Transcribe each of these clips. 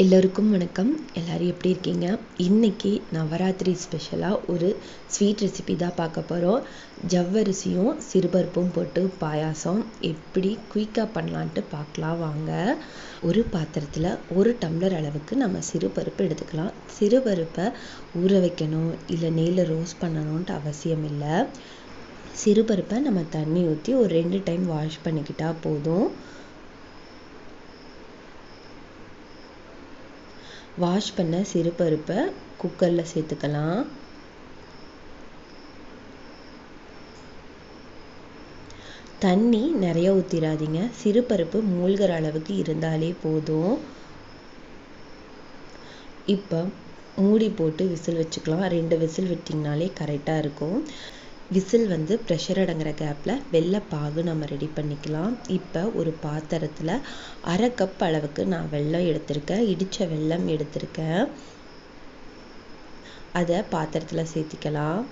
எல்லோருக்கும் வணக்கம். எல்லோரும் எப்படி இருக்கீங்க? இன்றைக்கி நவராத்திரி ஸ்பெஷலாக ஒரு ஸ்வீட் ரெசிபி தான் பார்க்க போகிறோம் ஜவ்வரிசியும் சிறுபருப்பும் போட்டு பாயாசம் எப்படி குயிக்காக பண்ணலான்ட்டு பார்க்கலாம் வாங்க. ஒரு பாத்திரத்தில் ஒரு டம்ளர் அளவுக்கு நம்ம சிறுபருப்பு எடுத்துக்கலாம். சிறுபருப்பை ஊற வைக்கணும் இல்லை நெய்யில் ரோஸ்ட் பண்ணணுன்ட்டு அவசியம் இல்லை. சிறுபருப்பை நம்ம தண்ணி ஊற்றி ஒரு ரெண்டு டைம் வாஷ் பண்ணிக்கிட்டால் போதும். வாஷ் பண்ண சிறுபருப்பை குக்கரில் சேர்த்துக்கலாம். தண்ணி நிறைய ஊற்றிடாதீங்க சிறுபருப்பு மூழ்கிற அளவுக்கு இருந்தாலே போதும். இப்போ மூடி போட்டு விசில் வச்சுக்கலாம். ரெண்டு விசில் விட்டிங்கனாலே கரெக்டாக இருக்கும். விசில் வந்து ப்ரெஷர் அடங்குற கேப்பில் வெள்ளை பாகு நம்ம ரெடி பண்ணிக்கலாம். இப்போ ஒரு பாத்திரத்தில் அரை கப் அளவுக்கு நான் வெள்ளம் எடுத்திருக்கேன். இடித்த வெள்ளம் எடுத்திருக்கேன். அதை பாத்திரத்தில் சேர்த்திக்கலாம்.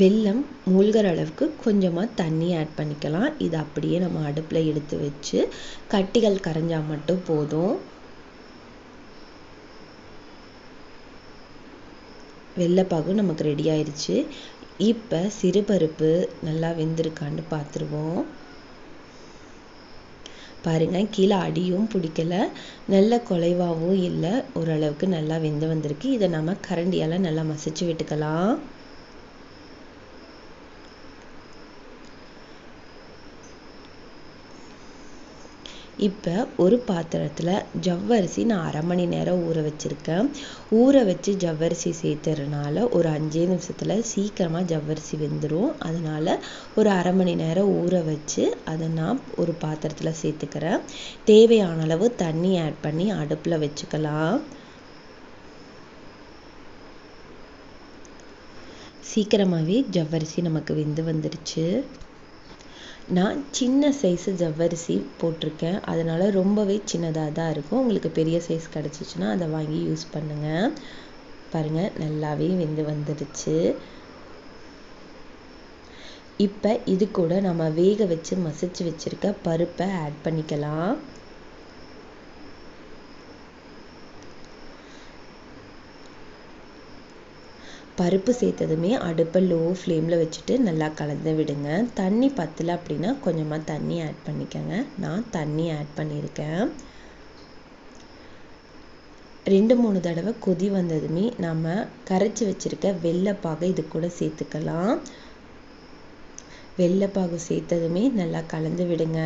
வெல்லம் மூழ்கிற அளவுக்கு கொஞ்சமாக தண்ணி ஆட் பண்ணிக்கலாம். இது அப்படியே நம்ம அடுப்பில் எடுத்து வச்சு கட்டிகள் கரைஞ்சால் மட்டும் போதும். வெள்ளைப்பாகு நமக்கு ரெடி ஆயிடுச்சு இப்போ சிறுபருப்பு நல்லா வெந்திருக்கான்னு பார்த்துருவோம் பாருங்க கீழே அடியும் பிடிக்கல. நல்ல குலைவாகவும் இல்லை. ஓரளவுக்கு நல்லா வெந்து வந்திருக்கு. இதை நம்ம கரண்டியால் நல்லா மசிச்சு விட்டுக்கலாம். இப்போ ஒரு பாத்திரத்தில் ஜவ்வரிசி நான் அரை மணி நேரம் ஊற வச்சுருக்கேன். ஊற வச்சு ஜவ்வரிசி சேர்த்துறதுனால ஒரு அஞ்சே நிமிஷத்தில் சீக்கிரமாக ஜவ்வரிசி வெந்துடும் அதனால் ஒரு அரை மணி நேரம் ஊற வச்சு அதை நான் ஒரு பாத்திரத்தில் சேர்த்துக்கிறேன். தேவையான அளவு தண்ணி ஆட் பண்ணி அடுப்பில் வச்சுக்கலாம். சீக்கிரமாகவே ஜவ்வரிசி நமக்கு வெந்து வந்துடுச்சு. நான் சின்ன சைஸு ஜவ்வரிசி போட்டிருக்கேன். அதனால் ரொம்பவே சின்னதாக தான் இருக்கும். உங்களுக்கு பெரிய சைஸ் கிடச்சிச்சின்னா அதை வாங்கி யூஸ் பண்ணுங்கள் பாருங்கள் நல்லாவே வெந்து வந்துடுச்சு. இப்போ இது கூட நம்ம வேக வச்சு மசிச்சு வச்சுருக்க பருப்பை ஆட் பண்ணிக்கலாம். பருப்பு சேர்த்ததுமே அடுப்பை லோ ஃப்ளேமில் வச்சுட்டு நல்லா கலந்து விடுங்க. தண்ணி பத்தலை அப்படின்னா கொஞ்சமாக தண்ணி ஆட் பண்ணிக்கோங்க. நான் தண்ணி ஆட் பண்ணியிருக்கேன். ரெண்டு மூணு தடவை கொதி வந்ததுமே நம்ம கரைச்சி வச்சுருக்க வெள்ளைப்பாகை இது கூட சேர்த்துக்கலாம். வெள்ளைப்பாகு சேர்த்ததுமே நல்லா கலந்து விடுங்க.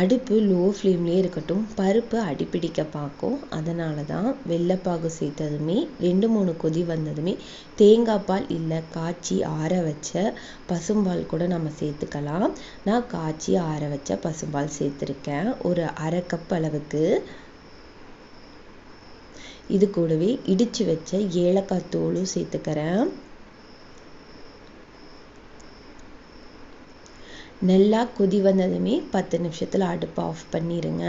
அடுப்பு லோ ஃப்ளேம்லேயே இருக்கட்டும். பருப்பு அடிப்பிடிக்க பார்க்கும். அதனால தான் வெள்ளைப்பாகு சேர்த்ததுமே ரெண்டு மூணு கொதி வந்ததுமே தேங்காய் பால் இல்லை காய்ச்சி ஆற வச்ச பசும்பால் கூட நம்ம சேர்த்துக்கலாம். நான் காய்ச்சி ஆற வச்ச பசும்பால் சேர்த்துருக்கேன். ஒரு அரை கப் அளவுக்கு. இது கூடவே இடித்து வச்ச ஏலக்காய் தோலும் சேர்த்துக்கிறேன். நல்லா கொதி வந்ததுமே பத்து நிமிஷத்தில் அடுப்பை ஆஃப் பண்ணிடுங்க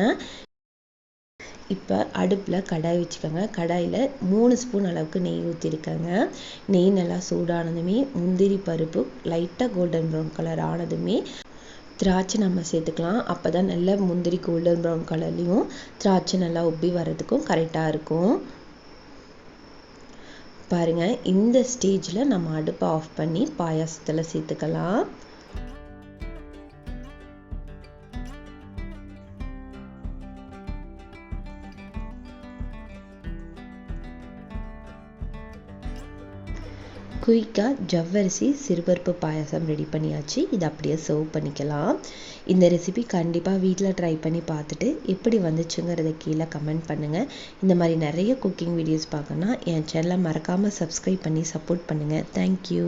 இப்போ அடுப்பில் கடாய் வச்சுக்கோங்க. கடாயில் மூணு ஸ்பூன் அளவுக்கு நெய் ஊற்றிருக்கேங்க நெய் நல்லா சூடானதுமே முந்திரி பருப்பு லைட்டாக கோல்டன் ப்ரௌன் கலர் ஆனதுமே திராட்சை நம்ம சேர்த்துக்கலாம். அப்போ தான் நல்ல முந்திரி கோல்டன் ப்ரௌன் கலர்லேயும் திராட்சை நல்லா உப்பி வர்றதுக்கும் கரெக்டாக இருக்கும். பாருங்கள் இந்த ஸ்டேஜில் நம்ம அடுப்பை ஆஃப் பண்ணி பாயாசத்தில் சேர்த்துக்கலாம். குயிக்காக ஜவ்வரிசி சிறுபருப்பு பாயாசம் ரெடி பண்ணியாச்சு. இதை அப்படியே சர்வ் பண்ணிக்கலாம். இந்த ரெசிபி கண்டிப்பாக வீட்டில் ட்ரை பண்ணி பார்த்துட்டு எப்படி வந்துச்சுங்கிறத கீழே கமெண்ட் பண்ணுங்கள் இந்த மாதிரி நிறைய குக்கிங் வீடியோஸ் பார்க்கணுன்னா என் சேனலை மறக்காமல் சப்ஸ்கிரைப் பண்ணி சப்போர்ட் பண்ணுங்கள் தேங்க்யூ